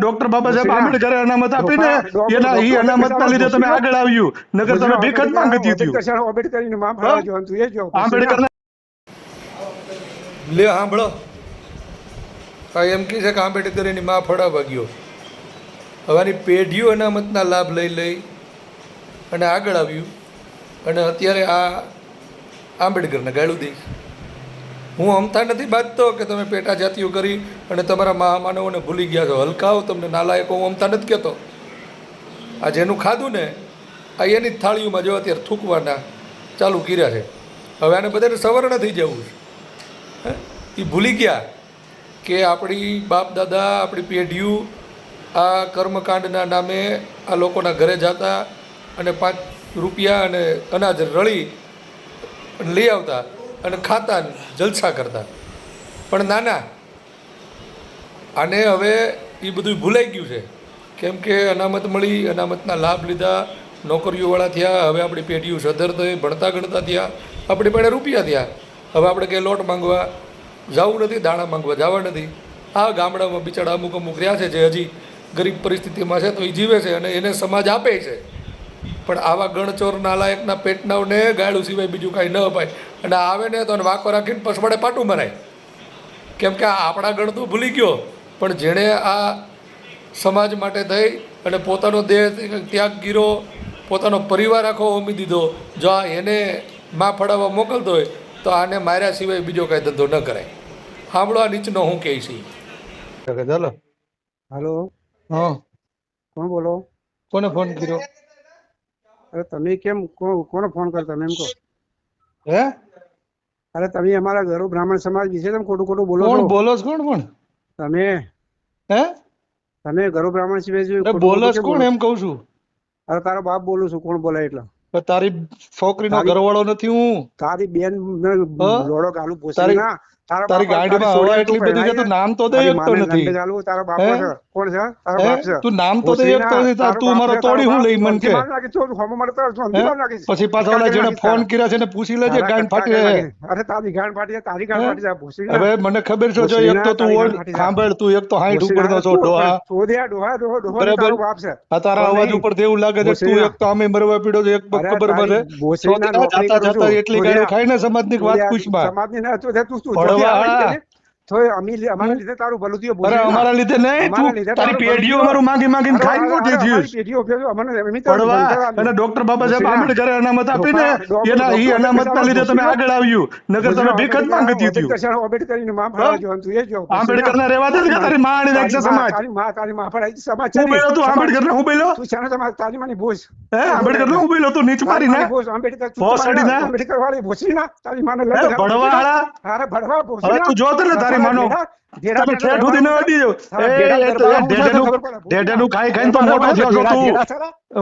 Doctor Babasaheb. આંબેડકરે અનામત આપીને એના એ અનામતના લીધે તમે આગળ આવ્યું. નગર તમે ભીખ જ માંગતી હતી. આંબેડકરની માં ફરવા જવાનું એ જો આંબેડકર લે સાંભળો. આ એમ કે છે કે આંબેડકર એની માં ફળાવા ગયો હવાની પેઢીઓ અનામતના લાભ લઈ લઈ અને આગળ આવ્યું. અને અત્યારે આ આંબેડકરને ગાળું દે હું અમતા નથી બાંધતો કે તમે પેટા જાતિઓ કરી અને તમારા મહામાનવોને ભૂલી ગયા છો. હલકાઓ તમને નાલાયકો, હું અમતા નથી કહેતો. આ જેનું ખાધું ને, આ એની જ થાળીઓમાં જો અત્યારે થૂકવાના ચાલુ કર્યા છે. હવે આને બધાને સવર્ણ થઈ જવું. છે એ ભૂલી ગયા કે આપણી બાપ દાદા, આપણી પેઢીયું આ કર્મકાંડના નામે આ લોકોના ઘરે જતા અને પાંચ રૂપિયા અને અનાજ રળી લઈ આવતા. અને ખાતા જલસા કરતા. પણ નાના, આને હવે એ બધું ભૂલાઈ ગયું છે. કેમ કે અનામત મળી, અનામતના લાભ લીધા નોકરીઓવાળા થયા, હવે આપણી પેઢીઓ સધર થઈ ભણતા ગણતા થયા, આપણી પાસે રૂપિયા થયા. હવે આપણે કંઈ લોટ માંગવા જવું નથી, દાણા માંગવા જવા નથી. આ ગામડામાં બિચારા અમુક અમુક રહ્યા છે જે હજી ગરીબ પરિસ્થિતિમાં છે તો એ જીવે છે અને એને સમાજ આપે છે. પણ આવા ગણચોર નાલાયકના પેટનાવને ગાળું સિવાય બીજું કાંઈ ન અપાય. અને આવે ને તો એને વાંકો રાખીને પછવાડે પાટું મરાય. કેમ કે આ આપણા ગણ તો ભૂલી ગયો પણ જેણે આ સમાજ માટે થઈ અને પોતાનો દેહ ત્યાગ ગીરો પોતાનો પરિવાર આખો હોમી દીધો જો આ એને માં ફળાવવા મોકલતો હોય તો આને માર્યા સિવાય બીજો કાંઈ ધંધો ન કરાય. સાંભળો આ નીચનો હું કહે છે. ચાલો. હાલો. હા. કોણ બોલો? કોને ફોન કર્યો? અરે તમે કેમ કોનો ફોન કરતા તમે એમ કહો? હે? અરે તમે અમારા ગરુ બ્રાહ્મણ સમાજ વિશે તમે ખોટું ખોટું બોલો કોણ બોલો છો? કોણ પણ તમે. હે? તમે ગરુ બ્રાહ્મણ સિવાય બોલો છો કોણ એમ કહું છું? અરે તારો બાપ બોલું છું કોણ બોલાય એટલે? તારી છોકરીનો ઘરવાળો નથી હું. તારી બેન? લોડો ગાલું ભૂસી ના. તારા ગાડીમાં હવા એટલી બધી છે તું નામ તો દે શકતો નથી તારો બાપ છે? કોણ છે? તારો બાપ છે? તું નામ તો દઈ શકતો નથી તું મારો તોડી હું લઈ મન કે. પછી પાછા ઓલા જેને ફોન કર્યા છે ને પૂછી લેજે ગાંઠ ફાટી અરે તારી ગાંઠ ફાટી તારી ગાંઠ ફાટી જાય પૂછી હવે મને ખબર છે જો એક તો તું જાય. સાંભળ તું એક તો હાઈટ ભૂસી ઉપરનો છો ડોહા. ચોદિયા ડોહા ડોહો ડોહો તારો બાપ છે. આ તારા અવાજ ઉપર દેવું લાગે છે તું એક તો આમે મરવા પીડો છે એક ખબર પડે. ના જાતા જાતા એટલી ચોદિયા- ખાઈને ને સમાજની વાત પૂછમાં સમાજની ના, તું તું oh, yeah, uh, ને? અમારા લીધે તારું ભલું થયું, અરે અમારા લીધે નહીં તું તારી પેઢીઓ અમારું માંગી માંગીને અરે, મોટી અરે, પેઢીઓ પેઢીઓ અમને એમ તો પડવા અને ડોક્ટર બાબા સાહેબ ના. આંબેડકરે અનામત આપીને એના એ અનામત ના લીધે તમે આગળ આવ્યું નગર તમે ભીખ જ માંગતી હતી આંબેડકર સાહેબ આંબેડકરની માં ફરવા તું એ જો. આંબેડકરને રહેવા દે તારી માં આણી નાખશે સમાજ તારી માં- તારી માં ફરાય સમાજ હું. બોલ્યો તું સમાજ- આંબેડકરને હું બોલ્યો તું શાનો? તારી માની ભોજ હે આંબેડકરને હું બોલ્યો તું નીચ મારી ને ભૂસ, આંબેડકર ના. આંબેડકર વાળી ભૂસી ના. તારી માને હે, લડે છે, ભણવા ભૂસી વાળા? અરે ભણવા ભૂસી તું જોતો ને તારી માનો. તમે ઠેઠ સુધી ન અડી જાવ. ખાઈ ખાઈને તો મોટો થયો છો તું.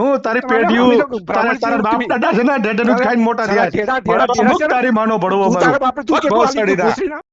હું તારી પેઢીયું તારા તારા બાપ દાદા છે ને ઢેઢેનું ખાઈને મોટા થયા? તારી માનો ભણવો તું મારો. બહુ સડી.